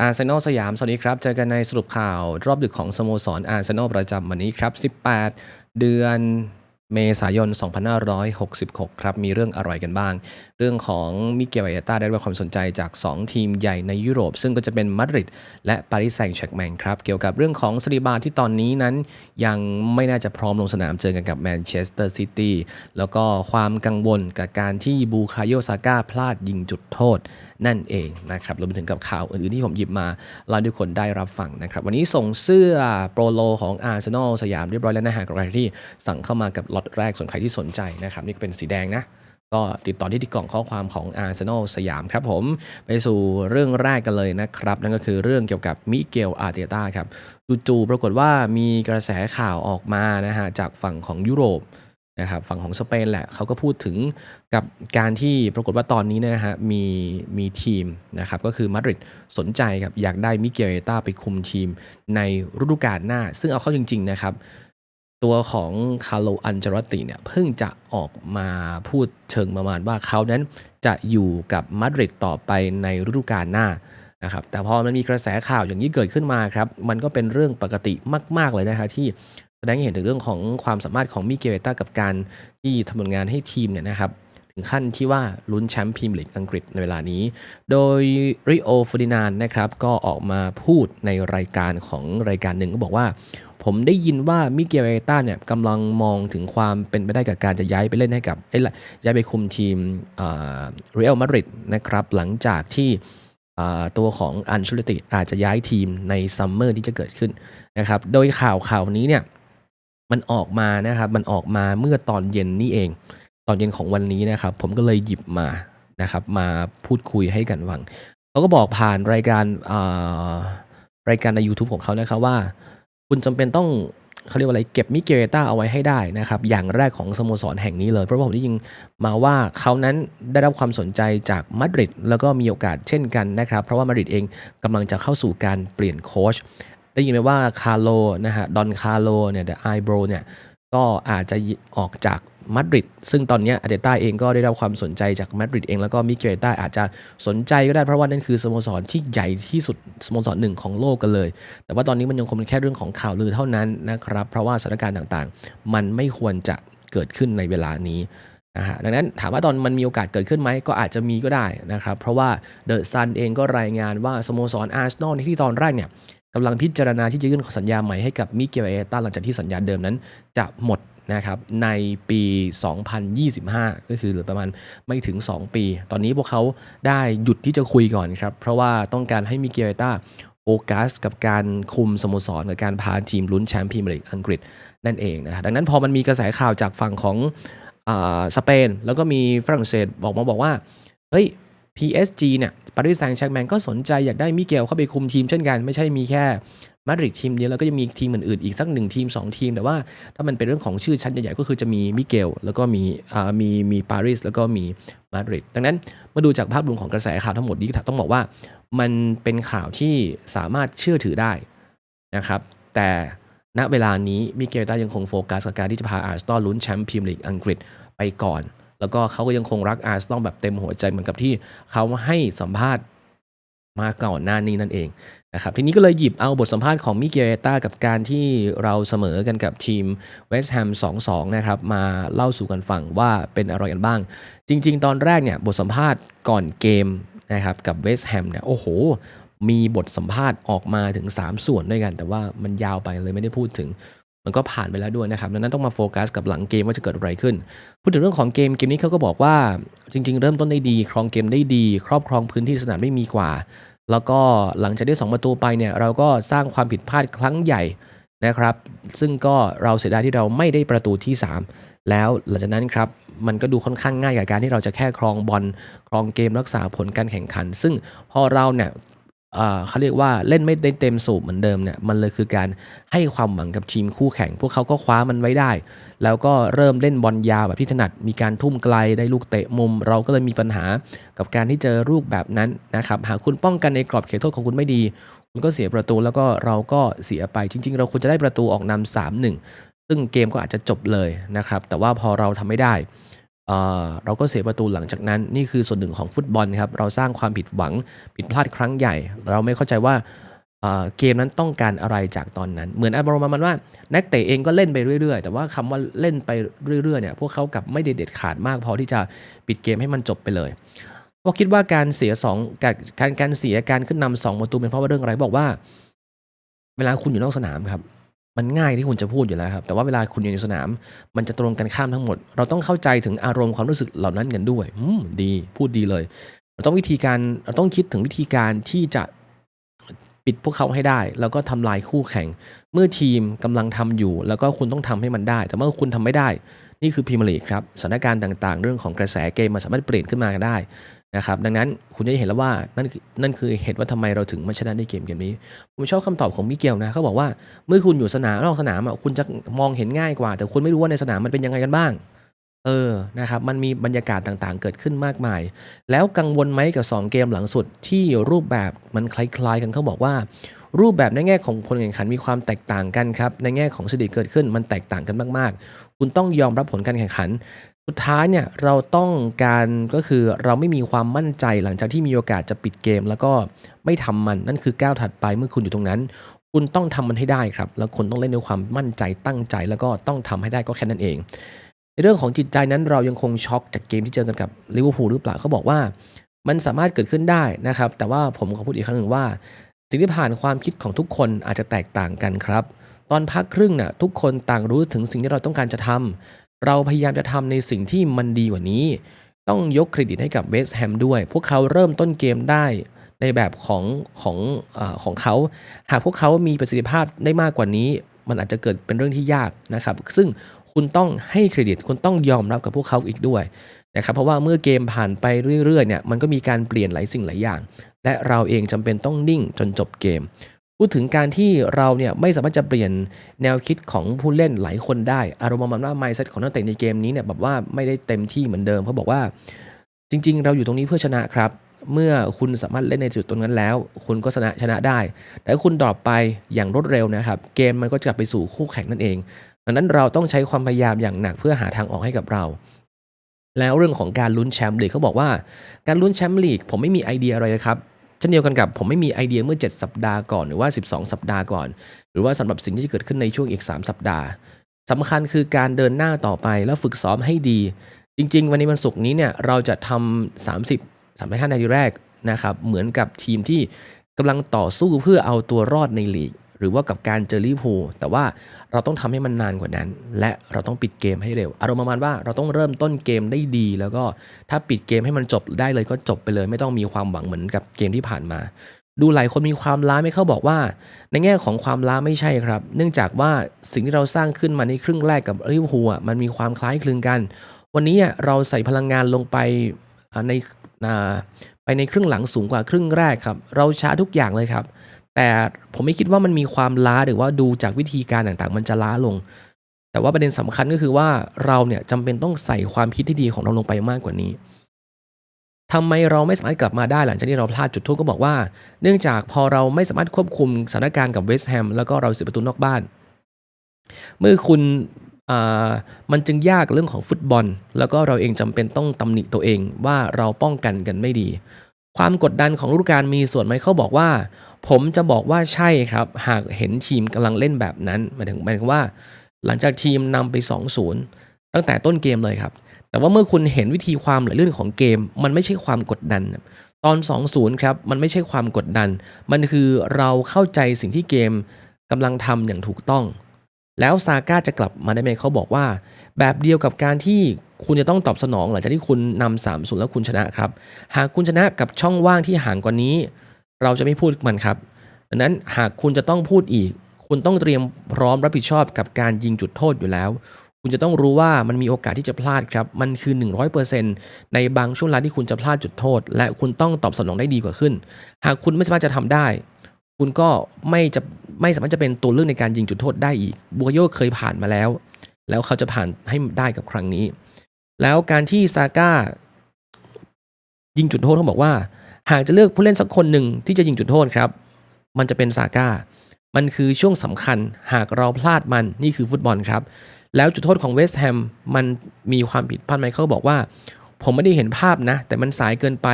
อาร์เซนอลสยามสวัสดีครับ เจอกันในสรุปข่าวรอบดึกของสโมสรอาร์เซนอลประจำวันนี้ครับ 18 เดือนเมษายน 2566 ครับ มีเรื่องอะไรกันบ้าง เรื่องของมิเกลไอต้าได้รับความสนใจจาก 2 ทีมใหญ่ในยุโรป ซึ่งก็จะเป็นมาดริดและปารีสแซงต์แชร์กแมงครับ เกี่ยวกับเรื่องของสลีบาที่ตอนนี้นั้น ยังไม่น่าจะพร้อมลงสนามเจอกันกับแมนเชสเตอร์ซิตี้แล้วก็ความกังวลกับการที่บูคาโยซาก้าพลาดยิงจุดโทษ นั่นเองนะครับรวมไปถึงกับข่าวอื่นๆที่ผมหยิบมาเล่าทุกคนได้รับฟังนะครับ วันนี้ส่งเสื้อโปรโลของอาร์เซนอลสยามเรียบร้อยแล้วนะฮะกับใครที่สั่งเข้ามากับล็อตแรกส่วนใครที่สนใจนะครับ นี่ก็เป็นสีแดงนะก็ติดต่อที่ที่กล่องข้อความของอาร์เซนอลสยามครับผม ไปสู่เรื่องแรกกันเลยนะครับ นั่นก็คือเรื่องเกี่ยวกับมิเกลอาร์เตต้าครับจู่ๆปรากฏว่ามีกระแสข่าวออกมานะฮะจากฝั่งของยุโรป นะครับฝั่งของสเปนแหละเขาก็พูดถึงกับการที่ปรากฏว่าตอนนี้นะฮะมีมีทีมนะครับก็คือมาดริดสนใจครับอยากได้มิเกลเตต้าไปคุมทีมในฤดูกาลหน้า ซึ่งเอาเข้าจริง ๆ นะครับ ตัวของคาร์โลอันเจลติเนี่ยเพิ่งจะออกมาพูดเชิงประมาณว่าเขานั้นจะอยู่กับมาดริดต่อไปในฤดูกาลหน้านะครับแต่พอมันมีกระแสข่าวอย่างนี้เกิดขึ้นมาครับมันก็เป็นเรื่องปกติมาก ๆเลยนะฮะที่ แสดงให้เห็นถึงเรื่องของความสามารถของมิเกลเวต้ากับการที่ทำผลงานให้ทีมเนี่ยนะครับถึงขั้นที่ว่าลุ้นแชมป์พรีเมียร์ลีกอังกฤษในเวลานี้ โดยริโอฟ r ดินานนะครับก็ออกมาพูดในรายการของรายการหนึ่งก็บอกว่า ผมได้ยินว่ามิเกลเอต้าเนี่ยกำลังมองถึงความเป็นไปได้กับการจะย้ายไปเล่นให้กับเอ้ยละย้ายไปคุมทีมเรอัลมาดริดนะครับหลังจากที่ตัวของอันชุลติอาจจะย้ายทีมในซัมเมอร์ที่จะเกิดขึ้นนะครับโดยข่าวข่าวนี้เนี่ย มันออกมานะครับมันออกมาเมื่อตอนเย็นนี่เอง ตอนเย็นของวันนี้นะครับ ผมก็เลยหยิบมานะครับ มาพูดคุยให้กันฟังเขาก็บอกผ่านรายการรายการใน YouTube ของเขานะครับว่า คุณจำเป็นต้องเขาเรียกว่าอะไรเก็บมิเกลเต้าเอาไว้ให้ได้นะครับ อย่างแรกของสโมสรแห่งนี้เลย เพราะว่าผมได้ยินมาว่าเขานั้นได้รับความสนใจจากมาดริดแล้วก็มีโอกาสเช่นกันนะครับ เพราะว่ามาดริดเองกำลังจะเข้าสู่การเปลี่ยนโค้ช ได้ยินไหมว่าคาร์โลนะฮะดอนคาร์โลเนี่ยเดอะไอโบรเนี่ยก็อาจจะออกจากมาดริดซึ่งตอนนี้อาเตต้าเองก็ได้รับความสนใจจากมาดริดเองแล้วก็มิเกลต้าอาจจะสนใจก็ได้เพราะว่านั่นคือสโมสรที่ใหญ่ที่สุดสโมสรหนึ่งของโลกกันเลย แต่ว่าตอนนี้มันยังคงเป็นแค่เรื่องของข่าวลือเท่านั้นนะครับ เพราะว่าสถานการณ์ต่างๆ มันไม่ควรจะเกิดขึ้นในเวลานี้นะฮะดังนั้นถามว่าตอนมันมีโอกาสเกิดขึ้นไหมก็อาจจะมีก็ได้นะครับเพราะว่าเดอะซันเองก็รายงานว่าสโมสรอาร์เซนอลที่ตอนแรกเนี่ย กำลังพิจารณาที่จะยื่นสัญญาใหม่ให้กับมิเกลเอต้าหลังจากที่สัญญาเดิมนั้นจะหมดนะครับในปี 2025 ก็คือเหลือประมาณไม่ถึง 2 ปี ตอนนี้พวกเขาได้หยุดที่จะคุยก่อนครับ เพราะว่าต้องการให้มิเกลเอต้าโฟกัสกับการคุมสโมสรกับการพาทีมลุ้นแชมป์พรีเมียร์ลีกอังกฤษนั่นเองนะครับดังนั้นพอมันมีกระแสข่าวจากฝั่งของสเปน แล้วก็มีฝรั่งเศสบอกมาบอกว่า เฮ้ย PSG เนี่ยปารีสแซงต์แชร์แมงก็สนใจอยากได้มิเกลเข้าไปคุมทีมเช่นกัน ไม่ใช่มีแค่มาดริดทีมเดียวแล้วก็ยังมีทีมอื่นๆอีกสักหนึ่งทีม 2 ทีม แต่ว่าถ้ามันเป็นเรื่องของชื่อชั้นใหญ่ๆก็คือจะมีมิเกลแล้วก็มีอ่ามีมีปารีสแล้วก็มีมาดริดดังนั้นมาดูจากภาพรวมของกระแสข่าวทั้งหมดนี้ต้องบอกว่า มันเป็นข่าวที่สามารถเชื่อถือได้นะครับแต่ณเวลานี้มิเกลต้ายังคงโฟกัสกับการที่จะพาอาร์เซนอลลุ้นแชมป์พรีเมียร์ลีกอังกฤษไปก่อน แล้วก็เขาก็ยังคงรักอาร์เซนอลแบบเต็มหัวใจเหมือนกับที่เขาให้สัมภาษณ์มาก่อนหน้านี้นั่นเองนะครับทีนี้ก็เลยหยิบเอาบทสัมภาษณ์ของมิเกลต้ากับการที่เราเสมอกันกับทีมเวสต์แฮม 2-2 นะครับมาเล่าสู่กันฟังว่าเป็นอะไรกันบ้าง จริง ๆ ตอนแรกเนี่ยบทสัมภาษณ์ก่อนเกมนะครับกับเวสต์แฮมเนี่ยโอ้โห มีบทสัมภาษณ์ออกมาถึง 3 ส่วนด้วยกัน แต่ว่ามันยาวไปเลยไม่ได้พูดถึง มันก็ผ่านไปแล้วด้วยนะครับดังนั้นต้องมาโฟกัสกับหลังเกมว่าจะเกิดอะไรขึ้น พูดถึงเรื่องของเกมเกมนี้เขาก็บอกว่าจริง ๆ เริ่มต้นได้ดี ครองเกมได้ดี ครอบครองพื้นที่สนามได้มีกว่า แล้วก็หลังจากได้ 2 ประตูไปเนี่ยเราก็สร้างความผิดพลาดครั้งใหญ่นะครับ ซึ่งก็เราเสียดายที่เราไม่ได้ประตูที่ 3 แล้วหลังจากนั้นครับมันก็ดูค่อนข้างง่ายกับการที่เราจะแค่ครองบอลครองเกมรักษาผลการแข่งขัน ซึ่งพอเราเนี่ย เขาเรียกว่าเล่นไม่ได้เต็มสูบเหมือนเดิมเนี่ยมันเลยคือการให้ความหวังกับทีมคู่แข่ง พวกเขาก็คว้ามันไว้ได้ แล้วก็เริ่มเล่นบอลยาวแบบที่ถนัดมีการทุ่มไกลได้ลูกเตะมุม เราก็เลยมีปัญหากับการที่เจอลูกแบบนั้นนะครับหากคุณป้องกันในกรอบเขตโทษของคุณไม่ดี คุณก็เสียประตูแล้วก็เราก็เสียไปจริง ๆ เราควรจะได้ประตูออกนำ3-1 ซึ่งเกมก็อาจจะจบเลยนะครับแต่ว่าพอเราทำไม่ได้ เราก็เสียประตูหลังจากนั้นนี่คือส่วนหนึ่งของฟุตบอลครับเราสร้างความผิดหวังผิดพลาดครั้งใหญ่ เราไม่เข้าใจว่าเกมนั้นต้องการอะไรจากตอนนั้น เหมือนอารมณ์ประมาณว่า นักเตะเองก็เล่นไปเรื่อยๆ แต่ว่าคำว่าเล่นไปเรื่อยๆเนี่ยพวกเขากับไม่เด็ดขาดมากพอที่จะปิดเกมให้มันจบไปเลยพราคิดว่าการเสียสองการการการเสียการขึ้นนำสองประตูเป็นเพราะว่าเรื่องอะไรบอกว่า เวลาคุณอยู่นอกสนามครับ มันง่ายที่คุณจะพูดอยู่แล้วครับ แต่ว่าเวลาคุณอยู่ในสนาม มันจะตรงกันข้ามทั้งหมด เราต้องเข้าใจถึงอารมณ์ความรู้สึกเหล่านั้นกันด้วยอืมดีพูดดีเลย เราต้องวิธีการเราต้องคิดถึงวิธีการที่จะปิดพวกเขาให้ได้ แล้วก็ทำลายคู่แข่ง เมื่อทีมกำลังทำอยู่ แล้วก็คุณต้องทำให้มันได้ แต่เมื่อคุณทำไม่ได้ นี่คือพรีเมียร์ลีกครับสถานการณ์ต่างๆ เรื่องของกระแสเกมมันสามารถเปลี่ยนขึ้นมาได้ นะครับดังนั้นคุณจะเห็นแล้วว่านั่นนั่นคือเหตุว่าทำไมเราถึงมาชนะในเกมเกมนี้ ผมชอบคำตอบของมิเกลนะเขาบอกว่าเมื่อคุณอยู่สนามนอกสนามอะคุณจะมองเห็นง่ายกว่า แต่คุณไม่รู้ว่าในสนามมันเป็นยังไงกันบ้าง เออนะครับมันมีบรรยากาศต่างๆ เกิดขึ้นมากมาย แล้วกังวลไหมกับ 2 เกมหลังสุดที่รูปแบบมันคล้าย ๆ กันเขาบอกว่า รูปแบบในแง่ของคนแข่งขันมีความแตกต่างกันครับในแง่ของสถิติเกิดขึ้นมันแตกต่างกันมากๆ คุณต้องยอมรับผลการแข่งขัน สุดท้ายเนี่ยเราต้องการก็คือเราไม่มีความมั่นใจหลังจากที่มีโอกาสจะปิดเกม แล้วก็ไม่ทำมันนั่นคือก้าวถัดไปเมื่อคุณอยู่ตรงนั้น คุณต้องทำมันให้ได้ครับ แล้วคุณต้องเล่นด้วยความมั่นใจตั้งใจ แล้วก็ต้องทำให้ได้ก็แค่นั้นเอง ในเรื่องของจิตใจนั้นเรายังคงช็อกจากเกมที่เจอกันกับลิเวอร์พูลหรือเปล่าเขาบอกว่า มันสามารถเกิดขึ้นได้นะครับ แต่ว่าผมขอพูดอีกครั้งหนึ่งว่า สิ่งที่ผ่านความคิดของทุกคนอาจจะแตกต่างกันครับตอนพักครึ่งน่ะทุกคนต่างรู้ถึงสิ่งที่เราต้องการจะทำ เราพยายามจะทำในสิ่งที่มันดีกว่านี้ ต้องยกเครดิตให้กับเวสต์แฮมด้วย พวกเขาเริ่มต้นเกมได้ในแบบของของอของเขา หากพวกเขามีประสิทธิภาพได้มากกว่านี้ มันอาจจะเกิดเป็นเรื่องที่ยากนะครับ ซึ่งคุณต้องให้เครดิต คุณต้องยอมรับกับพวกเขาอีกด้วยนะครับ เพราะว่าเมื่อเกมผ่านไปเรื่อยๆเนี่ย มันก็มีการเปลี่ยนหลายสิ่งหลายอย่าง และเราเองจำเป็นต้องนิ่งจนจบเกม พูดถึงการที่เราเนี่ยไม่สามารถจะเปลี่ยนแนวคิดของผู้เล่นหลายคนได้ อารมณ์มาณว่า mindset ของนักเตะในเกมนี้เนี่ยแบบว่าไม่ได้เต็มที่เหมือนเดิมเขาบอกว่า จริง ๆ เราอยู่ตรงนี้เพื่อชนะครับ เมื่อคุณสามารถเล่นในจุดตรงนั้นแล้ว คุณก็ชนะชนะได้แต่คุณดรอปไปอย่างรวดเร็วนะครับ เกมมันก็จะกลับไปสู่คู่แข่งนั่นเองดังนั้นเราต้องใช้ความพยายามอย่างหนักเพื่อหาทางออกให้กับเราแล้วเรื่องของการลุ้นแชมป์ลีกเขาบอกว่า การลุ้นแชมป์ลีกผมไม่มีไอเดียอะไรเลยครับ เช่นเดียวกันกับผมไม่มีไอเดียเมื่อ 7 สัปดาห์ก่อนหรือว่า 12 สัปดาห์ก่อน หรือว่าสำหรับสิ่งที่จะเกิดขึ้นในช่วงอีก 3 สัปดาห์สำคัญคือการเดินหน้าต่อไปแล้วฝึกซ้อมให้ดี จริง ๆ วันนี้วันศุกร์นี้เนี่ยเราจะทำ30 35นาทีแรกนะครับเหมือนกับทีมที่กำลังต่อสู้เพื่อเอาตัวรอดในลีก หรือว่ากับการเจอลิเวอร์พูแต่ว่าเราต้องทำให้มันนานกว่านั้น และเราต้องปิดเกมให้เร็ว อารมณ์ประมาณว่าเราต้องเริ่มต้นเกมได้ดี แล้วก็ถ้าปิดเกมให้มันจบได้เลยก็จบไปเลย ไม่ต้องมีความหวังเหมือนกับเกมที่ผ่านมา ดูหลายคนมีความล้าไม่เข้าบอกว่า ในแง่ของความล้าไม่ใช่ครับ เนื่องจากว่าสิ่งที่เราสร้างขึ้นมาในครึ่งแรกกับลิเวอร์พูลมันมีความคล้ายคลึงกัน วันนี้เราใส่พลังงานลงไปในอ่าไปในครึ่งหลังสูงกว่าครึ่งแรกครับ เราช้าทุกอย่างเลยครับ แต่ผมไม่คิดว่ามันมีความล้าหรือว่าดูจากวิธีการต่างๆ มันจะล้าลง แต่ว่าประเด็นสำคัญก็คือว่าเราเนี่ยจำเป็นต้องใส่ความคิดที่ดีของเราลงไปมากกว่านี้ทำไมเราไม่สามารถกลับมาได้หลังจากที่เราพลาดจุดโทษก็บอกว่า เนื่องจากพอเราไม่สามารถควบคุมสถานการณ์กับเวสต์แฮมแล้วก็เราเสียประตูนอกบ้าน เมื่อคุณอ่ามันจึงยากเรื่องของฟุตบอล แล้วก็เราเองจำเป็นต้องตำหนิตัวเองว่าเราป้องกันกันไม่ดี ความกดดันของฤดูกาลมีส่วนไหมเขาบอกว่า ผมจะบอกว่าใช่ครับ หากเห็นทีมกำลังเล่นแบบนั้นหมายถึงหมายถึงว่า หลังจากทีมนำไป 2-0 ตั้งแต่ต้นเกมเลยครับ แต่ว่าเมื่อคุณเห็นวิธีความไหลลื่นของเกม มันไม่ใช่ความกดดัน ตอน 2-0 ครับ มันไม่ใช่ความกดดัน มันคือเราเข้าใจสิ่งที่เกมกำลังทำอย่างถูกต้อง แล้วซาก้าจะกลับมาได้ไหมเขาบอกว่า แบบเดียวกับการที่คุณจะต้องตอบสนองหลังจากที่คุณนำสามศูนย์แล้วคุณชนะครับ หากคุณชนะกับช่องว่างที่ห่างกว่านี้ เราจะไม่พูดมันครับดังนั้นหากคุณจะต้องพูดอีก คุณต้องเตรียมพร้อมรับผิดชอบกับการยิงจุดโทษอยู่แล้ว คุณจะต้องรู้ว่ามันมีโอกาสที่จะพลาดครับ มันคือ 100%ในบางช่วงเวลาที่คุณจะพลาดจุดโทษ และคุณต้องตอบสนองได้ดีกว่าขึ้น หากคุณไม่สามารถจะทำได้ คุณก็ไม่จะไม่สามารถจะเป็นตัวเลือกในการยิงจุดโทษได้อีกบัวโยเคยผ่านมาแล้ว แล้วเขาจะผ่านให้ได้กับครั้งนี้ แล้วการที่ซาก้ายิงจุดโทษเขาบอกว่า หากจะเลือกผู้เล่นสักคนหนึ่งที่จะยิงจุดโทษครับ มันจะเป็นซาก้า มันคือช่วงสำคัญ หากเราพลาดมันนี่คือฟุตบอลครับ แล้วจุดโทษของเวสต์แฮมมันมีความผิดพลาดไหมเขาบอกว่า ผมไม่ได้เห็นภาพนะ แต่มันสายเกินไป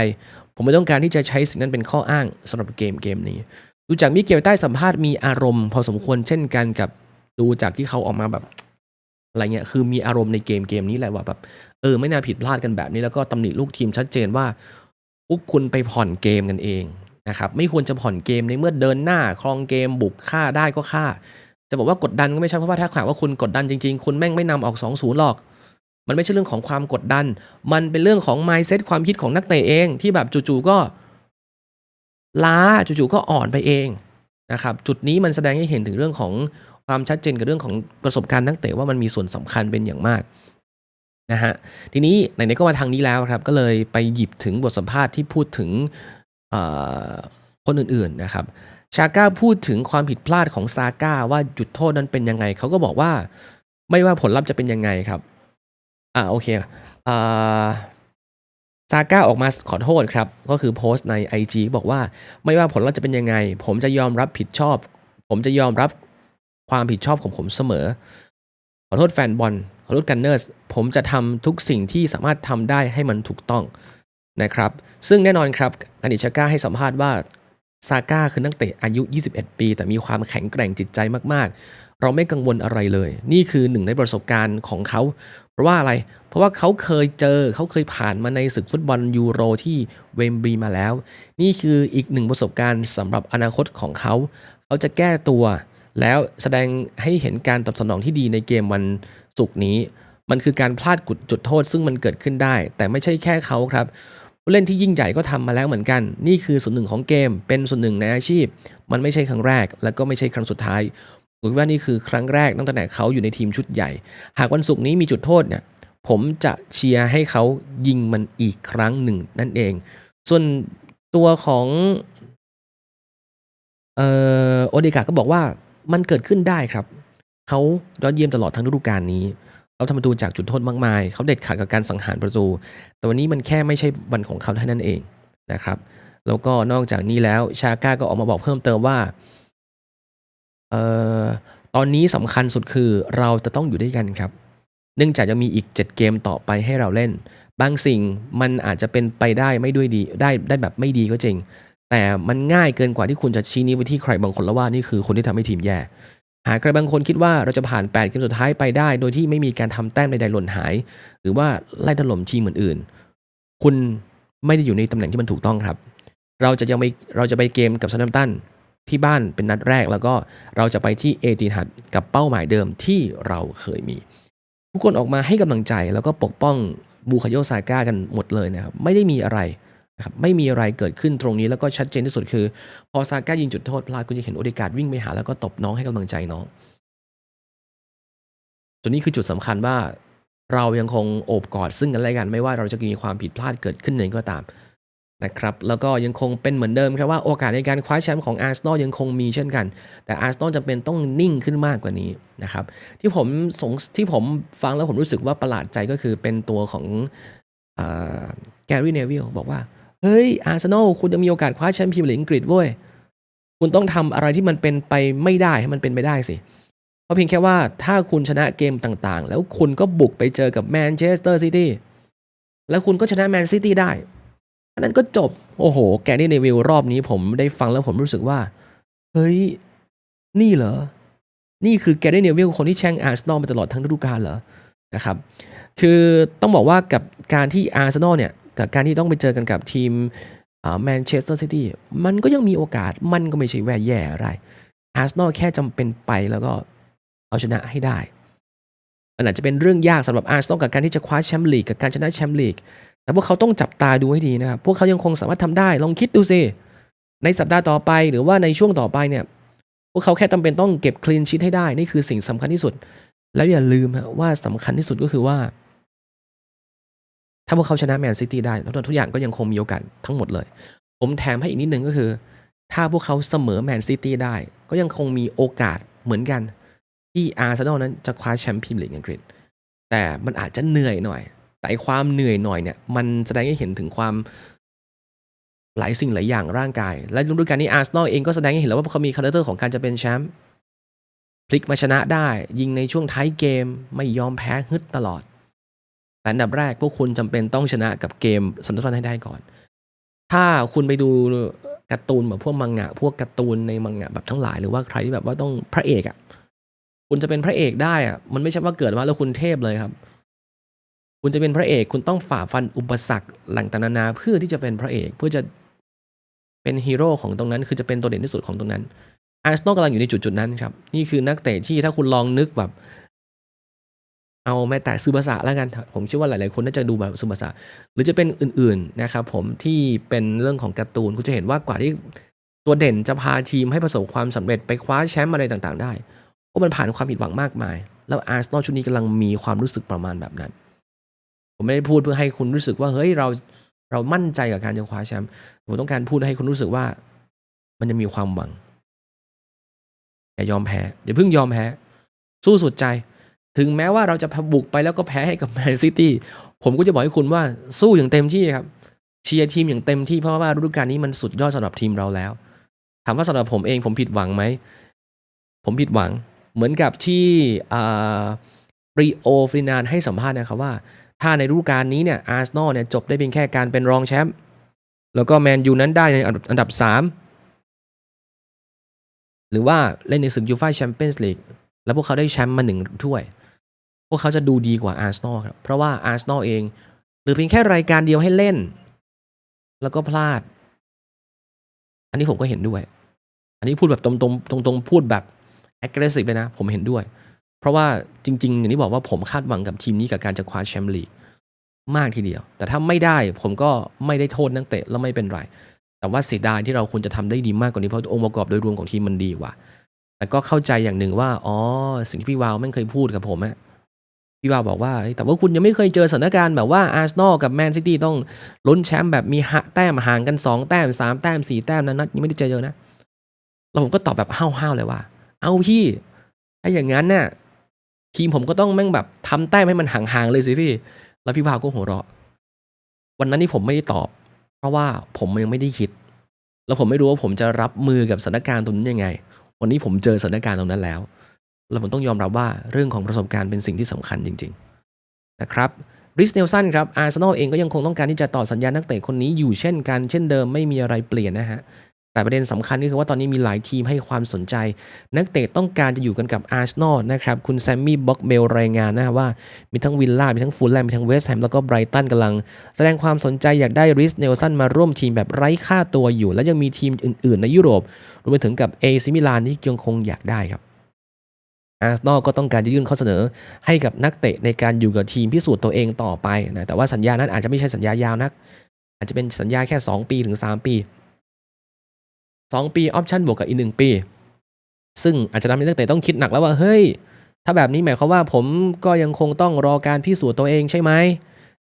ผมไม่ต้องการที่จะใช้สิ่งนั้นเป็นข้ออ้างสำหรับเกมเกมนี้ ดูจากมิเกลใต้สัมภาษณ์มีอารมณ์ พอสมควรเช่นกันกับดูจากที่เขาออกมาแบบอะไรเงี้ยคือมีอารมณ์ในเกมเกมนี้แหละว่าแบบเออไม่น่าผิดพลาดกันแบบนี้แล้วก็ตำหนิลูกทีมชัดเจนว่า พวกคุณไปผ่อนเกมกันเองนะครับไม่ควรจะผ่อนเกมในเมื่อเดินหน้าครองเกมบุกฆ่าได้ก็ฆ่า จะบอกว่ากดดันก็ไม่ใช่เพราะว่าถ้าหากว่าคุณกดดันจริงๆ คุณแม่งไม่นำออก2อศูนย์หรอก มันไม่ใช่เรื่องของความกดดัน มันเป็นเรื่องของ mindset ความคิดของนักเตะเองที่แบบจู่ๆก็ ล้าจู่ๆก็อ่อนไปเองนะครับจุดนี้มันแสดงให้เห็นถึงเรื่องของความชัดเจนกับเรื่องของประสบการณ์นักเตะว่ามันมีส่วนสำคัญเป็นอย่างมาก นะฮะทีนี้ไหนๆก็มาทางนี้แล้วครับ ก็เลยไปหยิบถึงบทสัมภาษณ์ที่พูดถึงคนอื่นๆนะครับชาก้าพูดถึงความผิดพลาดของซาก้าว่าจุดโทษนั้นเป็นยังไง เขาก็บอกว่าไม่ว่าผลลัพธ์จะเป็นยังไงครับ อ่าโอเคอ่าซาก้าออกมาขอโทษครับ ก็คือโพสต์ใน IG บอกว่าไม่ว่าผลลัพธ์จะเป็นยังไง ผมจะยอมรับผิดชอบ ผมจะยอมรับความผิดชอบของผมเสมอ อโทษแฟนบอลขอโทษกันเนอร์สผมจะทำทุกสิ่งที่สามารถทำได้ให้มันถูกต้องนะครับ ซึ่งแน่นอนครับอนิชก้าให้สัมภาษณ์ว่าซาก้าคือนักเตะอายุ 21 ปี แต่มีความแข็งแกร่งจิตใจมากๆ เราไม่กังวลอะไรเลย นี่คือหนึ่งในประสบการณ์ของเขา เพราะว่าอะไร เพราะว่าเขาเคยเจอ เขาเคยผ่านมาในศึกฟุตบอลยูโรที่เวมบรีมาแล้ว นี่คืออีกหนึ่งประสบการณ์สำหรับอนาคตของเขา เขาจะแก้ตัว แล้วแสดงให้เห็นการตอบสนองที่ดีในเกมวันศุกร์นี้ มันคือการพลาดกุดจุดโทษซึ่งมันเกิดขึ้นได้ แต่ไม่ใช่แค่เขาครับผู้เล่นที่ยิ่งใหญ่ก็ทำมาแล้วเหมือนกัน นี่คือส่วนหนึ่งของเกม เป็นส่วนหนึ่งในอาชีพ มันไม่ใช่ครั้งแรก และก็ไม่ใช่ครั้งสุดท้ายผมว่านี่คือครั้งแรกตั้งแต่เขาอยู่ในทีมชุดใหญ่ หากวันศุกร์นี้มีจุดโทษเนี่ย ผมจะเชียร์ให้เขายิงมันอีกครั้งหนึ่งนั่นเอง ส่วนตัวของเอ่อโอเดกาก็บอกว่า มันเกิดขึ้นได้ครับเขายอดเยี่ยมตลอดทั้งฤดูกาลนี้เขาทำประตูจากจุดโทษมากมาย เขาเด็ดขาดกับการสังหารประตู แต่วันนี้มันแค่ไม่ใช่วันของเขาเท่านั้นเองนะครับ แล้วก็นอกจากนี้แล้วชาก้าก็ออกมาบอกเพิ่มเติมว่าเอ่อตอนนี้สำคัญสุดคือเราจะต้องอยู่ด้วยกันครับ เนื่องจากจะมีอีก 7 เกมต่อไปให้เราเล่น บางสิ่งมันอาจจะเป็นไปได้ไม่ด้วยดีได้ได้แบบไม่ดีก็จริง แต่มันง่ายเกินกว่าที่คุณจะชี้นิ้วไปที่ใครบางคนแล้วว่านี่คือคนที่ทำให้ทีมแย่ หากใครบางคนคิดว่าเราจะผ่าน 8 เกมสุดท้ายไปได้ โดยที่ไม่มีการทำแต้มใดๆหล่นหาย หรือว่าไล่ถล่มทีมอื่นๆ คุณไม่ได้อยู่ในตำแหน่งที่มันถูกต้องครับ เราจะยังไม่เราจะไปเกมกับซันดัมตันที่บ้านเป็นนัดแรกแล้วก็เราจะไปที่เอติฮัดกับเป้าหมายเดิมที่เราเคยมี ทุกคนออกมาให้กำลังใจแล้วก็ปกป้องบูคาโยซาก้ากันหมดเลยนะครับ ไม่ได้มีอะไร นะครับไม่มีอะไรเกิดขึ้นตรงนี้แล้วก็ชัดเจนที่สุดคือ พอซาก้ายิงจุดโทษพลาดคุณจะเห็นโอเดการ์ดวิ่งไปหาแล้วก็ตบน้องให้กำลังใจน้องตัวนี้คือจุดสำคัญว่าเรายังคงโอบกอดซึ่งกันและกันไม่ว่าเราจะมีความผิดพลาดเกิดขึ้นไหนก็ตามนะครับแล้วก็ยังคงเป็นเหมือนเดิมครับว่าโอกาสในการคว้าแชมป์ของอาร์เซนอลยังคงมีเช่นกัน แต่อาร์เซนอลจำเป็นต้องนิ่งขึ้นมากกว่านี้นะครับที่ผมสงที่ผมฟังแล้วผมรู้สึกว่าประหลาดใจก็คือเป็นตัวของแกรี่เนวิลบอกว่า เฮ้ยอาร์เซนอลคุณจะมีโอกาสคว้าแชมป์พรีเมียร์ลีกอังกฤษเว้ยคุณต้องทำอะไรที่มันเป็นไปไม่ได้ให้มันเป็นไปได้สิ เพราะเพียงแค่ว่าถ้าคุณชนะเกมต่างๆ แล้วคุณก็บุกไปเจอกับแมนเชสเตอร์ซิตี้แล้วคุณก็ชนะแมนซิตี้ได้อันนั้นก็จบ โอ้โห แกนี่ในวิวรอบนี้ผมได้ฟังแล้วผมรู้สึกว่า เฮ้ย นี่เหรอ นี่คือแกเดนเนวิลคนที่แช่งอาร์เซนอลมาตลอดทั้งฤดูกาลเหรอ นะครับ คือต้องบอกว่ากับการที่อาร์เซนอลเนี่ย กับการที่ต้องไปเจอกันกับทีมแมนเชสเตอร์ซิตี้มันก็ยังมีโอกาสมันก็ไม่ใช่แย่แย่อะไรอาร์เซนอลแค่จำเป็นไปแล้วก็เอาชนะให้ได้ มันอาจจะเป็นเรื่องยากสำหรับอาร์เซนอลกับการที่จะคว้าแชมป์ลีกกับการชนะแชมป์ลีกแต่พวกเขาต้องจับตาดูให้ดีนะครับ พวกเขายังคงสามารถทำได้ ลองคิดดูสิ ในสัปดาห์ต่อไปหรือว่าในช่วงต่อไปเนี่ย พวกเขาแค่จำเป็นต้องเก็บคลีนชีทให้ได้ นี่คือสิ่งสำคัญที่สุด แล้วอย่าลืมว่าสำคัญที่สุดก็คือว่า ถ้าพวกเขาชนะแมนซิตี้ได้แล้วทุกอย่างก็ยังคงมีโอกาสทั้งหมดเลย ผมแถมให้อีกนิดนึงก็คือ ถ้าพวกเขาเสมอแมนซิตี้ได้ ก็ยังคงมีโอกาสเหมือนกัน ที่อาร์เซนอลนั้นจะคว้าแชมป์พรีเมียร์ลีกอังกฤษ แต่มันอาจจะเหนื่อยหน่อย แต่ความเหนื่อยหน่อยเนี่ยมันแสดงให้เห็นถึงความหลายสิ่งหลายอย่างร่างกาย และฤดูกาลนี้อาร์เซนอลเองก็แสดงให้เห็นแล้วว่าเขามีคาแรคเตอร์ของการจะเป็นแชมป์พลิกมาชนะได้ ยิงในช่วงท้ายเกมไม่ยอมแพ้ฮึดตลอด อันดับแรกพวกคุณจำเป็นต้องชนะกับเกมสัมพันธ์ให้ได้ก่อน ถ้าคุณไปดูการ์ตูนแบบพวกมังงะ พวกการ์ตูนในมังงะแบบทั้งหลายหรือว่าใครที่แบบว่าต้องพระเอกอะ่ะ คุณจะเป็นพระเอกได้อะ่ะ มันไม่ใช่ว่าเกิดมาแล้วคุณเทพเลยครับ คุณจะเป็นพระเอก คุณต้องฝ่าฟันอุปสรรคหลังตานานาเพื่อที่จะเป็นพระเอก เพื่อจะเป็นฮีโร่ของตรงนั้น คือจะเป็นตัวเด่นที่สุดของตรงนั้นอาร์เซนอลกำลังอยู่ในจุดจุดๆนั้นครับ นี่คือนักเตะที่ถ้าคุณลองนึกแบบ เอาแม้แต่ซูบาสะแล้วกัน ผมเชื่อว่าหลาย ๆ คนน่าจะดูแบบซูบาสะหรือจะเป็นอื่น ๆ นะครับผมที่เป็นเรื่องของการ์ตูนคุณจะเห็นว่ากว่าที่ตัวเด่นจะพาทีมให้ประสบความสำเร็จไปคว้าแชมป์อะไรต่าง ๆ ได้เพราะมันผ่านความผิดหวังมากมาย แล้วอาร์เซนอลชุดนี้กำลังมีความรู้สึกประมาณแบบนั้น ผมไม่ได้พูดเพื่อให้คุณรู้สึกว่าเฮ้ยเราเรามั่นใจกับการจะคว้าแชมป์ผมต้องการพูดให้คุณรู้สึกว่า มันจะมีความหวังอย่ายอมแพ้อย่าเพิ่งยอมแพ้ สู้สุดใจ ถึงแม้ว่าเราจะบุกไปแล้วก็แพ้ให้กับแมนซิตี้ผมก็จะบอกให้คุณว่าสู้อย่างเต็มที่ครับเชียร์ทีมอย่างเต็มที่เพราะว่าฤดูกาลนี้มันสุดยอดสำหรับทีมเราแล้ว ถามว่าสำหรับผมเองผมผิดหวังไหม ผมผิดหวังเหมือนกับที่รีโอฟรินานให้สัมภาษณ์นะครับว่า ถ้าในฤดูกาลนี้เนี่ยอาร์เซนอลเนี่ยจบได้เพียงแค่การเป็นรองแชมป์แล้วก็แมนยูนั้นได้ในอันดับสามหรือว่าเล่นในศึกยูฟ่าแชมเปี้ยนส์ลีกแล้วพวกเขาได้แชมป์มาหนึ่งถ้วย วกเขาจะดูดีกว่าอาร์เซนอลครับเพราะว่าอาร์เซนอลเอง หรือเพียงแค่รายการเดียวให้เล่น แล้วก็พลาด อันนี้ผมก็เห็นด้วย อันนี้พูดแบบตรงๆตรงๆพูดแบบ aggressive เลยนะ ผมเห็นด้วย เพราะว่าจริง ๆ อย่างที่บอกว่าผมคาดหวังกับทีมนี้กับการจะคว้าแชมป์ลีกมากทีเดียว แต่ถ้าไม่ได้ผมก็ไม่ได้โทษนักเตะแล้วไม่เป็นไร แต่ว่าเสียดายที่เราควรจะทำได้ดีมากกว่านี้เพราะองค์ประกอบโดยรวมของทีมมันดีกว่า แต่ก็เข้าใจอย่างหนึ่งว่า อ๋อ สิ่งที่พี่วาวไม่เคยพูดกับผมอะ พี่วาวบอกว่า แต่ว่าคุณยังไม่เคยเจอสถานการณ์แบบว่าอาร์เซนอลกับแมนซิตี้ต้องลุ้นแชมป์แบบมีหะแต้มห่างกัน 2 แต้ม 3 แต้ม 4 แต้มนั้นนัดยังไม่ได้เจอเจอนะแล้วผมก็ตอบแบบห้าวๆเลยว่า เอาพี่ถ้าอย่างนั้นเนี่ยทีมผมก็ต้องแม่งแบบทำแต้มให้มันห่างๆเลยสิพี่ แล้วพี่วาวก็หัวเราะ วันนั้นนี่ผมไม่ได้ตอบ เพราะว่าผมยังไม่ได้คิด แล้วผมไม่รู้ว่าผมจะรับมือกับสถานการณ์ตรงนั้ยังไง วันนี้ผมเจอสถานการณ์ตรงนั้นแล้ว แล้วผมต้องยอมรับว่าเรื่องของประสบการณ์เป็นสิ่งที่สำคัญจริง ๆ นะครับริสเนลสันครับอาร์เซนอลเองก็ยังคงต้องการที่จะต่อสัญญานักเตะคนนี้อยู่เช่นกัน เช่นเดิมไม่มีอะไรเปลี่ยนนะฮะ แต่ประเด็นสำคัญก็คือว่าตอนนี้มีหลายทีมให้ความสนใจ นักเตะต้องการจะอยู่กันกับอาร์เซนอลนะครับ คุณแซมมี่บ็อกเบลรายงานนะครับว่า มีทั้งวิลล่ามีทั้งฟูลแลมมีทั้งเวสต์แฮมแล้วก็ไบรตันกำลัง แสดงความสนใจอยากได้ริสเนลสันมาร่วมทีมแบบไร้ค่าตัวอยู่ และยังมีทีมอื่น ๆ ในยุโรปรวมไปถึงกับเอซิมิลานที่ยังคงอยากได้ครับ อาร์เซนอลก็ต้องการจะยื่นข้อเสนอให้กับนักเตะในการอยู่กับทีมพิสูจน์ตัวเองต่อไปนะแต่ว่าสัญญานั้นอาจจะไม่ใช่สัญญายาวนัก อาจจะเป็นสัญญาแค่ 2 ปีถึง 3 ปี 2 ปีออปชั่นบวกกับอีกหนึ่งปี ซึ่งอาจจะทำให้นักเตะต้องคิดหนักแล้วว่าเฮ้ย ถ้าแบบนี้หมายความว่าผมก็ยังคงต้องรอการพิสูจน์ตัวเองใช่ไหม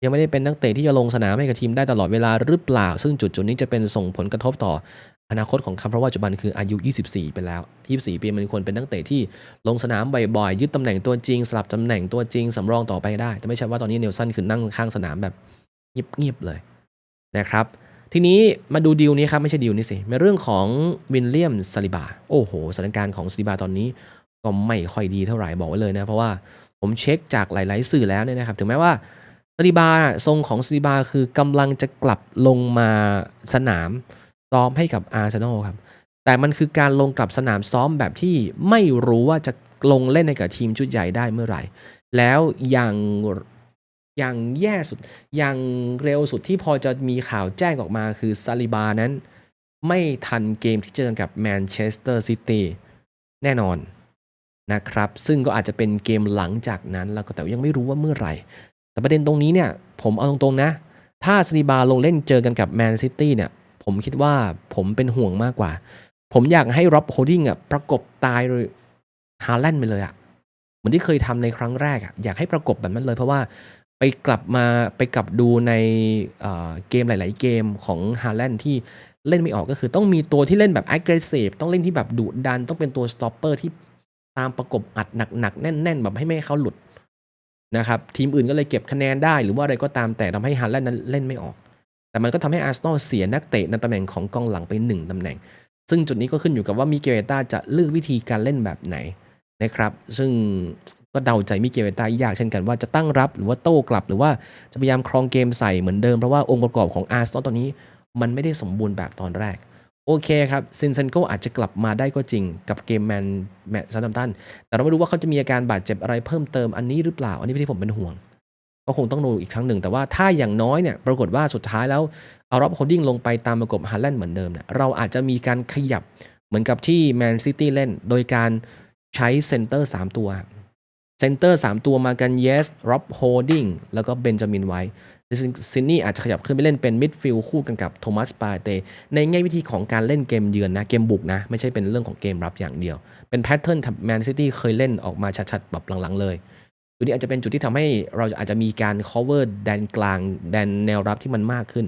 ยังไม่ได้เป็นนักเตะที่จะลงสนามให้กับทีมได้ตลอดเวลาหรือเปล่า ซึ่งจุดจุดนี้จะเป็นส่งผลกระทบต่อ อนาคตของเขาเพราะว่าปัจจุบันคืออายุ 24 ไปแล้ว 24 ปีมันควรเป็นนักเตะที่ลงสนามบ่อยๆ ยึดตำแหน่งตัวจริง สลับตำแหน่งตัวจริง สำรองต่อไปได้ แต่ไม่ใช่ว่าตอนนี้เนลสันคือนั่งข้างสนามแบบเงียบๆเลยนะครับ ทีนี้มาดูดีลนี้ครับ ไม่ใช่ดีลนี้สิในเรื่องของวินเลียมซาลิบา โอ้โหสถานการณ์ของซาลิบาตอนนี้ก็ไม่ค่อยดีเท่าไหร่บอกไว้เลยนะ เพราะว่าผมเช็คจากหลายๆสื่อแล้วเนี่ยนะครับ ถึงแม้ว่าซาลิบาทรงของซาลิบาคือกำลังจะกลับลงมาสนาม ซ้อมให้กับอาร์เซนอลครับ แต่มันคือการลงกลับสนามซ้อมแบบที่ไม่รู้ว่าจะลงเล่นในกับทีมชุดใหญ่ได้เมื่อไหร่ แล้วอย่างอย่างแย่สุดอย่างเร็วสุดที่พอจะมีข่าวแจ้งออกมาคือซาลิบานั้น ไม่ทันเกมที่เจอกันกับแมนเชสเตอร์ซิตี้แน่นอนนะครับ ซึ่งก็อาจจะเป็นเกมหลังจากนั้น แล้วก็แต่ยังไม่รู้ว่าเมื่อไหร่ แต่ประเด็นตรงนี้เนี่ย ผมเอาตรงๆนะ ถ้าซาลิบาลงเล่นเจอกันกับแมนซิตี้เนี่ย ผมคิดว่าผมเป็นห่วงมากกว่า ผมอยากให้ร็อบโฮดิ้งอะประกบตายเลยฮาแลนด์ไปเลยอะเหมือนที่เคยทำในครั้งแรกอะอยากให้ประกบแบบนั้นเลยเพราะว่าไปกลับมาไปกลับดูในเเกมหลาย ๆ เกมของฮาแลนด์ที่เล่นไม่ออกก็คือต้องมีตัวที่เล่นแบบ aggressive ต้องเล่นที่แบบดุดัน ต้องเป็นตัว stopper ที่ตามประกบอัดหนัก ๆ แน่น ๆ แบบให้ไม่ให้เขาหลุดนะครับทีมอื่นก็เลยเก็บคะแนนได้หรือว่าอะไรก็ตามแต่ทำให้ฮาแลนด์นั้นเล่นไม่ออก แต่มันก็ทำให้อาร์เซนอลเสียนักเตะในตำแหน่งของกองหลังไปหนึ่งตำแหน่ง ซึ่งจุดนี้ก็ขึ้นอยู่กับว่ามิเกลเตาจะเลือกวิธีการเล่นแบบไหนนะครับ ซึ่งก็เดาใจมิเกเวต้ายากเช่นกันว่าจะตั้งรับหรือว่าโต้กลับ หรือว่าจะพยายามครองเกมใส่เหมือนเดิม เพราะว่าองค์ประกอบของอาร์เซนอลตอนนี้ มันไม่ได้สมบูรณ์แบบตอนแรกโอเคครับซินเซนโกอาจจะกลับมาได้ก็จริงกับเกมแมนแมตช์ซัมตันแต่เราไม่รู้ว่าเขาจะมีอาการบาดเจ็บอะไรเพิ่มเติมอันนี้หรือเปล่า อันนี้ที่ผมเป็นห่วง ก็คงต้องดูอีกครั้งหนึ่ง แต่ว่าถ้าอย่างน้อยเนี่ยปรากฏว่าสุดท้ายแล้วเอาร็อบโฮดดิ้งลงไปตามประกบฮาร์แลนด์เหมือนเดิมเนี่ยเราอาจจะมีการขยับเหมือนกับที่แมนซิตี้เล่น โดยการใช้เซนเตอร์ 3 ตัวเซนเตอร์ 3 ตัวมากันเยสร็อบโฮดดิ้งแล้วก็เบนจามินไวท์ซินนี่อาจจะขยับขึ้นไปเล่นเป็นมิดฟิลด์คู่กันกับโทมัสปาเต ในแง่วิธีของการเล่นเกมเยือนนะ เกมบุกนะ ไม่ใช่เป็นเรื่องของเกมรับอย่างเดียว เป็นแพทเทิร์นแมนซิตี้เคยเล่นออกมาชัดๆแบบหลังๆเลย จุดนี้อาจจะเป็นจุดที่ทำให้เราอาจจะมีการ cover แดนกลางแดนแนวรับที่มันมากขึ้น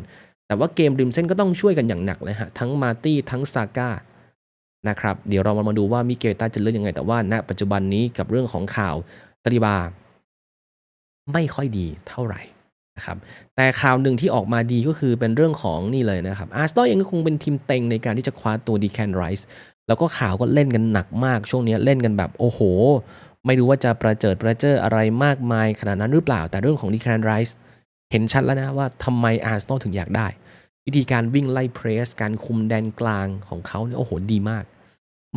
แต่ว่าเกมริมเส้นก็ต้องช่วยกันอย่างหนักเลยฮะ ทั้งมาตี้ทั้งซาก้านะครับ เดี๋ยวเรามาดูว่ามิเกลตาจะเลือกยังไง แต่ว่าณปัจจุบันนี้กับเรื่องของข่าวตริบา ไม่ค่อยดีเท่าไหร่นะครับ แต่ข่าวหนึ่งที่ออกมาดีก็คือเป็นเรื่องของนี่เลยนะครับ อาร์สตอเองก็คงเป็นทีมเต็งในการที่จะคว้าตัวดีแคนไรส์แล้วก็ข่าวก็เล่นกันหนักมากช่วงนี้เล่นกันแบบโอ้โห ไม่รู้ว่าจะประเจิดประเจออะไรมากมายขนาดนั้นหรือเปล่า แต่เรื่องของดีแคนไรส์เห็นชัดแล้วนะว่าทำไมอาร์สตอถึงอยากได้ วิธีการวิ่งไล่เพรส การคุมแดนกลางของเขาเนี่ยโอ้โหดีมาก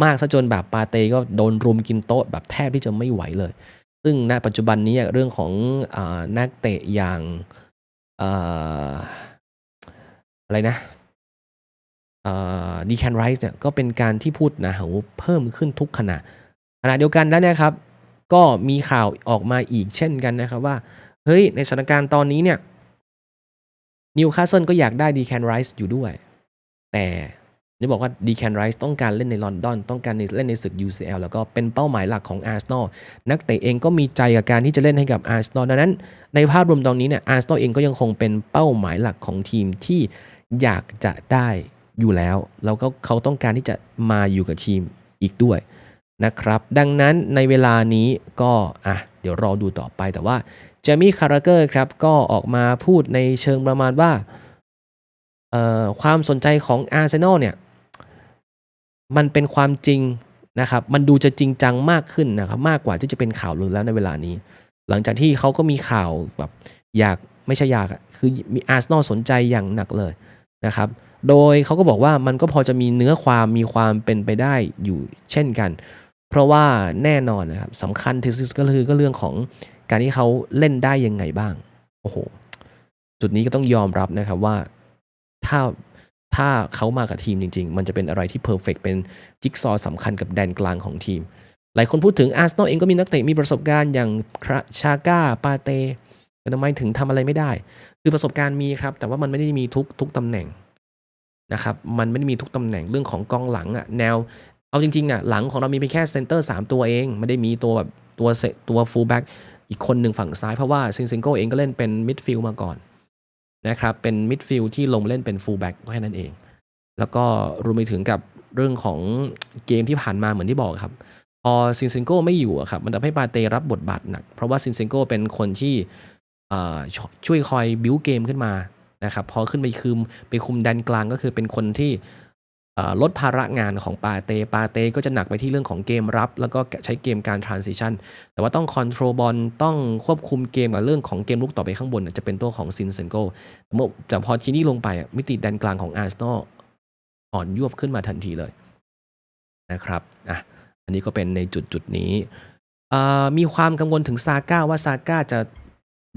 มากซะจนแบบปาเต้ก็โดนรุมกินโต๊ะแบบแทบที่จะไม่ไหวเลย ซึ่งณปัจจุบันนี้เรื่องของอนักเตะอย่างอะไรนะดีแคนไรส์เนี่ยก็เป็นการที่พูดนะหเพิ่มขึ้นทุกขณะขณะเดียวกันแล้วเนี่ยครับ ก็มีข่าวออกมาอีกเช่นกันนะครับว่า เฮ้ย ในสถานการณ์ตอนนี้เนี่ยนิวคาสเซิลก็อยากได้ดีแคนไรส์อยู่ด้วย แต่นี่บอกว่าดีแคนไรส์ต้องการเล่นในลอนดอน ต้องการเล่นในศึก UCL แล้วก็เป็นเป้าหมายหลักของอาร์เซนอลนักเตะเองก็มีใจกับการที่จะเล่นให้กับอาร์เซนอลดังนั้น ในภาพรวมตอนนี้เนี่ยอาร์เซนอลเองก็ยังคงเป็นเป้าหมายหลักของทีมที่อยากจะได้อยู่แล้ว แล้วก็เขาต้องการที่จะมาอยู่กับทีมอีกด้วย นะครับ ดังนั้นในเวลานี้ก็อะเดี๋ยวรอดูต่อไปแต่ว่าเจมี่คาราเกอร์ครับก็ออกมาพูดในเชิงประมาณว่าความสนใจของอาร์เซนอลเนี่ย มันเป็นความจริงนะครับ มันดูจะจริงจังมากขึ้นนะครับ มากกว่าที่จะเป็นข่าวลือแล้วในเวลานี้ หลังจากที่เขาก็มีข่าวแบบอยากไม่ใช่อยากคือมีอาร์เซนอลสนใจอย่างหนักเลยนะครับ โดยเขาก็บอกว่ามันก็พอจะมีเนื้อความมีความเป็นไปได้อยู่เช่นกัน เพราะว่าแน่นอนนะครับสำคัญที่สุดก็คือก็เรื่องของการที่เขาเล่นได้ยังไงบ้าง โอ้โห จุดนี้ก็ต้องยอมรับนะครับว่าถ้าถ้าเขามากับทีมจริง ๆ มันจะเป็นอะไรที่เพอร์เฟกเป็นจิ๊กซอสำคัญกับแดนกลางของทีม หลายคนพูดถึงอาร์เซนอลเองก็มีนักเตะมีประสบการณ์อย่างชาก้า ปาเต้แต่ทำไมถึงทำอะไรไม่ได้ คือประสบการณ์มีครับ แต่ว่ามันไม่ได้มีทุกทุกตำแหน่งนะครับ มันไม่ได้มีทุกตำแหน่งเรื่องของกองหลังอะแนว เอาจริงๆอะหลังของเรามีเพียงแค่เซนเตอร์3ตัวเอง ไม่ได้มีตัวแบบตัวเซตัวฟูลแบ็กอีกคนหนึ่งฝั่งซ้ายเพราะว่าซิงซิงโกเองก็เล่นเป็นมิดฟิลด์มาก่อนนะครับเป็นมิดฟิลด์ที่ลงเล่นเป็นฟูลแบ็กแค่นั้นเอง แล้วก็รวมไปถึงกับเรื่องของเกมที่ผ่านมาเหมือนที่บอกครับ พอซินซิงโกไม่อยู่ครับมันทำให้ปาเตรับบทบาทหนัก เพราะว่าซินซิงโกเป็นคนที่ช่วยคอยบิวเกมขึ้นมานะครับพอขึ้นไปคุมไปคุมแดนกลางก็คือเป็นคนที่ ลดภาระงานของปาเต ปาเตก็จะหนักไปที่เรื่องของเกมรับ แล้วก็ใช้เกมการทรานซิชันแต่ว่าต้องคอนโทรลบอลต้องควบคุมเกมกับเรื่องของเกมลุกต่อไปข้างบน จะเป็นตัวของซินเซนโกแต่พอทีนี้ลงไปมิติแดนกลางของอาร์เซนอลอ่อนยวบขึ้นมาทันทีเลยนะครับอะอันนี้ก็เป็นในจุดจุดนี้มีความกังวลถึงซาก้าว่าซาก้าจะ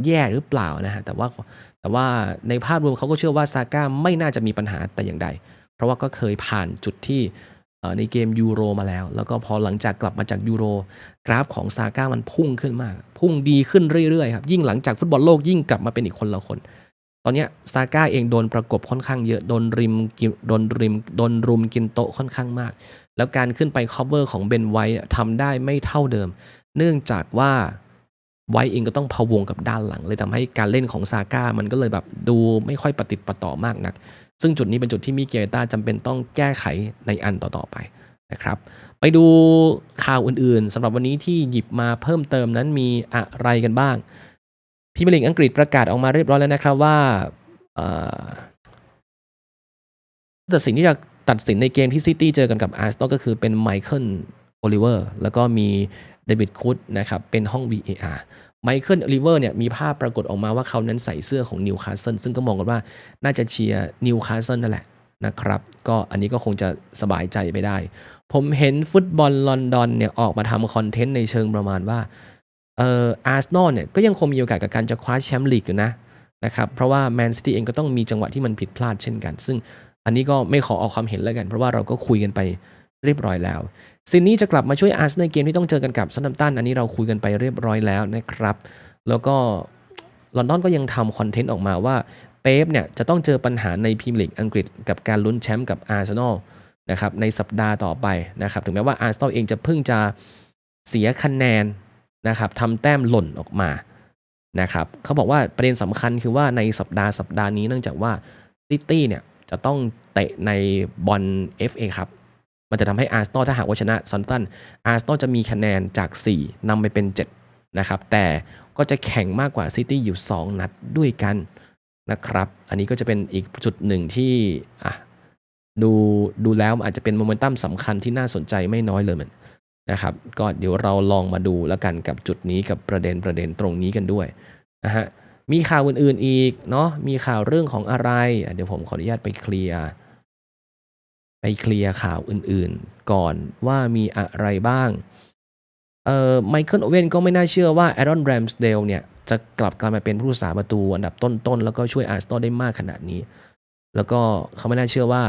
แย่หรือเปล่านะฮะแต่ว่าแต่ว่าในภาพรวมเขาก็เชื่อว่าซาก้าไม่น่าจะมีปัญหาแต่อย่างใด เพราะว่าก็เคยผ่านจุดที่ในเกมยูโรมาแล้ว แล้วก็พอหลังจากกลับมาจากยูโร กราฟของซาก้ามันพุ่งขึ้นมาก พุ่งดีขึ้นเรื่อยๆครับ ยิ่งหลังจากฟุตบอลโลกยิ่งกลับมาเป็นอีกคนละคน ตอนนี้ซาก้าเองโดนประกบค่อนข้างเยอะ โดนริมโดนริมโดนรุมกินโต๊ะค่อนข้างมาก แล้วการขึ้นไป cover ของเบนไวท์ทำได้ไม่เท่าเดิม เนื่องจากว่าไวท์เองก็ต้องพะวงกับด้านหลัง เลยทำให้การเล่นของซาก้ามันก็เลยแบบดูไม่ค่อยปฏิติดปะต่อมากนัก ซึ่งจุดนี้เป็นจุดที่มิเกลต้าจำเป็นต้องแก้ไขในอันต่อๆไปนะครับไปดูข่าวอื่นๆสำหรับวันนี้ที่หยิบมาเพิ่มเติมนั้นมีอะไรกันบ้างพิมลิงอังกฤษประกาศออกมาเรียบร้อยแล้วนะครับว่าตัดสินที่จะตัดสินในเกมที่ซิตี้เจอกันกับอาร์เซนอลก็คือเป็นไมเคิลโอลิเวอร์แล้วก็มีเดวิดคุดนะครับเป็นห้อง VAR ไมเคิลลิเวอร์เนี่ยมีภาพปรากฏออกมาว่าเขานั้นใส่เสื้อของนิวคาสเซิลซึ่งก็มองกันว่าน่าจะเชียร์นิวคาสเซิลนั่นแหละนะครับ ก็อันนี้ก็คงจะสบายใจไปได้ ผมเห็นฟุตบอลลอนดอนเนี่ยออกมาทำคอนเทนต์ในเชิงประมาณว่าเอ่ออาร์เซนอลเนี่ยก็ยังคงมีโอกาสกับการจะคว้าแชมป์ลีกอยู่นะนะครับเพราะว่าแมนซิตี้เองก็ต้องมีจังหวะที่มันผิดพลาดเช่นกัน ซึ่งอันนี้ก็ไม่ขอออกความเห็นแล้วกัน เพราะว่าเราก็คุยกันไปเรียบร้อยแล้ว ซินนี่จะกลับมาช่วยอาร์เซนอลเกมที่ต้องเจอกันกับซันดัมตันอันนี้เราคุยกันไปเรียบร้อยแล้วนะครับ แล้วก็ลอนดอนก็ยังทำคอนเทนต์ออกมาว่าเป๊ปเนี่ยจะต้องเจอปัญหาในพรีเมียร์ลีกอังกฤษ กับการลุ้นแชมป์กับอาร์เซนอลนะครับในสัปดาห์ต่อไปนะครับถึงแม้ว่าอาร์เซนอลเองจะเพิ่งจะเสียคะแนนนะครับทำแต้มหล่นออกมานะครับเขาบอกว่าประเด็นสำคัญคือว่าในสัปดาห์สัปดาห์นี้เนื่องจากว่าซิตี้เนี่ยจะต้องเตะในบอล FA ครับ มันจะทำให้อาร์เซนอลถ้าหากว่าชนะซันตันอาร์เซนอลจะมีคะแนนจาก 4นำไปเป็น 7 นะครับ แต่ก็จะแข่งมากกว่าซิตี้อยู่ 2 นัดด้วยกันนะครับ อันนี้ก็จะเป็นอีกจุดหนึ่งที่ดูดูแล้วอาจจะเป็นโมเมนตัมสำคัญที่น่าสนใจไม่น้อยเลยเหมันนะครับ ก็เดี๋ยวเราลองมาดูแล้วกันกับจุดนี้กับประเด็นประเด็นตรงนี้กันด้วยนะฮะมีข่าวอื่นๆอีกเนาะมีข่าวเรื่องของอะไร เดี๋ยวผมขออนุญาตไปเคลียร์ ไปเคลียร์ข่าวอื่นๆ ก่อนว่ามีอะไรบ้างเอ่อไมเคิลโอเว่นก็ไม่น่าเชื่อว่าแอรอนแรมสเดลเนี่ย จะกลับกลายมาเป็นผู้รักษาประตูอันดับต้นๆ แล้วก็ช่วยอาร์เซนอลได้มากขนาดนี้ แล้วก็เขาไม่น่าเชื่อว่า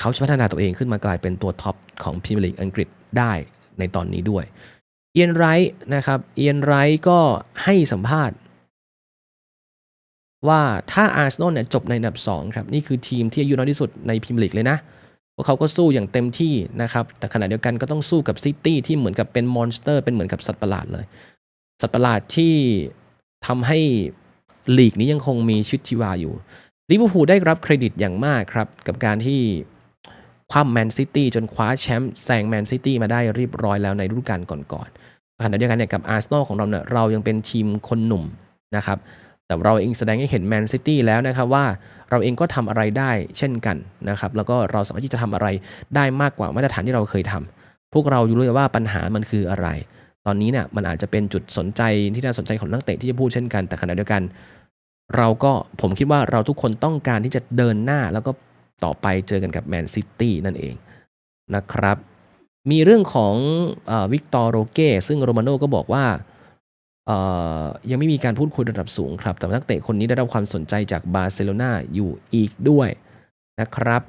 เขาจะพัฒนาตัวเองขึ้นมากลายเป็นตัวท็อปของพรีเมียร์ลีกอังกฤษได้ในตอนนี้ด้วย เอียนไรท์นะครับ เอียนไรท์ก็ให้สัมภาษณ์ ว่าถ้าอาร์เซนอลเนี่ยจบในอันดับ2ครับนี่คือทีมที่อายุน้อยที่สุดในพรีเมียร์ลีกเลยนะพวกเขาก็สู้อย่างเต็มที่นะครับแต่ขณะเดียวกันก็ต้องสู้กับซิตี้ที่เหมือนกับเป็นมอนสเตอร์เป็นเหมือนกับสัตว์ประหลาดเลย สัตว์ประหลาดที่ทำให้ลีกนี้ยังคงมีชีวิตชีวาอยู่ลิเวอร์พูลได้รับเครดิตอย่างมากครับกับการที่คว้าแมนซิตี้จนคว้าแชมป์แซงแมนซิตี้มาได้เรียบร้อยแล้วในฤดูกาลก่อนๆขณะเดียวกันเนี่ยกับอาร์เซนอลของเราเนี่ยเรายังเป็นทีมคนหนุ่มนะครับ แต่เราเองแสดงให้เห็นแมนซิตี้แล้วนะครับว่าเราเองก็ทำอะไรได้เช่นกันนะครับแล้วก็เราสามารถที่จะทำอะไรได้มากกว่ามาตรฐานที่เราเคยทำพวกเราอยู่รู้ว่าปัญหามันคืออะไร ตอนนี้เนี่ยมันอาจจะเป็นจุดสนใจที่น่าสนใจของนักเตะที่จะพูดเช่นกันแต่ขณะเดียวกัน เราก็ผมคิดว่าเราทุกคนต้องการที่จะเดินหน้าแล้วก็ต่อไปเจอกันกับแมนซิตี้นั่นเองนะครับ มีเรื่องของวิกตอร์โรเก้ซึ่งโรมาโน่ก็บอกว่า ยังไม่มีการพูดคุยระดับสูงครับ แต่นักเตะคนนี้ได้รับความสนใจจากบาร์เซโลนาอยู่อีกด้วยนะครับ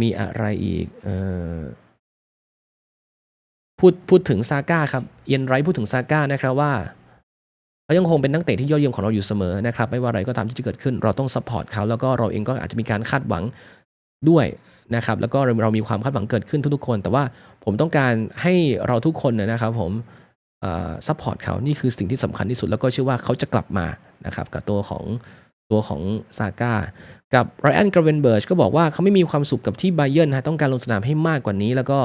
มีอะไรอีกอพูดพูดถึงซาก้าครับเอียนไรพูดถึงซาก้านะครับว่าเขายังคงเป็นนักเตะที่ยอดเยี่ยมของเราอยู่เสมอนะครับ ไม่ว่าอะไรก็ตามที่จะเกิดขึ้น เราต้องซัพพอร์ตเขาแล้วก็เราเองก็อาจจะมีการคาดหวัง ด้วยนะครับแล้วก็เรามีความคาดหวังเกิดขึ้นทุกๆคน แต่ว่าผมต้องการให้เราทุกคนนะครับผมซัพพอร์ตเขานี่คือสิ่งที่สำคัญที่สุด แล้วก็เชื่อว่าเขาจะกลับมานะครับกับตัวของตัวของซาก้ากับไรอันกราเวนเบิร์ชก็บอกว่าเขาไม่มีความสุขกับที่ไบเยนฮะต้องการลงสนามให้มากกว่านี้ แล้วก็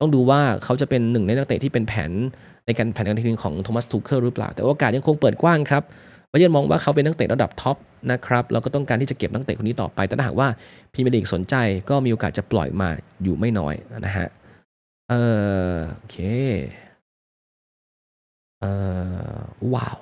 ต้องดูว่าเขาจะเป็นหนึ่งในนักเตะที่เป็นแผนในการแผนการทีมของโทมัสทูเคิลหรือเปล่า แต่โอกาสยังคงเปิดกว้างครับ ไบเยนมองว่าเขาเป็นนักเตะระดับท็อปนะครับแล้วก็ต้องการที่จะเก็บนักเตะคนนี้ต่อไป แต่ถ้าหากว่าพรีเมียร์ลีกสนใจก็มีโอกาสจะปล่อยมาอยู่ไม่น้อยนะฮะเออโอเคเออว้าว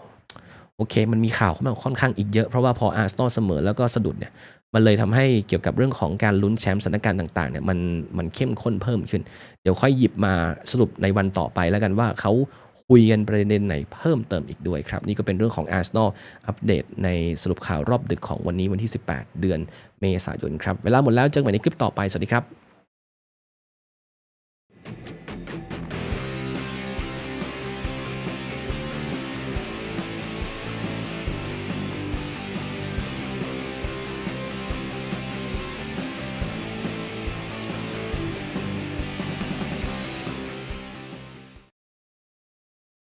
โอเค มันมีข่าวเข้ามาค่อนข้างอีกเยอะ เพราะว่าพออาร์เซนอลเสมอแล้วก็สะดุดเนี่ยมันเลยทำให้เกี่ยวกับเรื่องของการลุ้นแชมป์สถานการณ์ต่างๆเนี่ยมันมันเข้มข้นเพิ่มขึ้น เดี๋ยวค่อยหยิบมาสรุปในวันต่อไปแล้วกันว่าเขา คุยกันประเด็นไหนเพิ่มเติมอีกด้วยครับ นี่ก็เป็นเรื่องของอาร์เซนอลอัปเดตในสรุปข่าวรอบดึกของวันนี้วันที่ 18 เดือนเมษายนครับ เวลาหมดแล้วเจอกันใหม่ในคลิปต่อไป สวัสดีครับ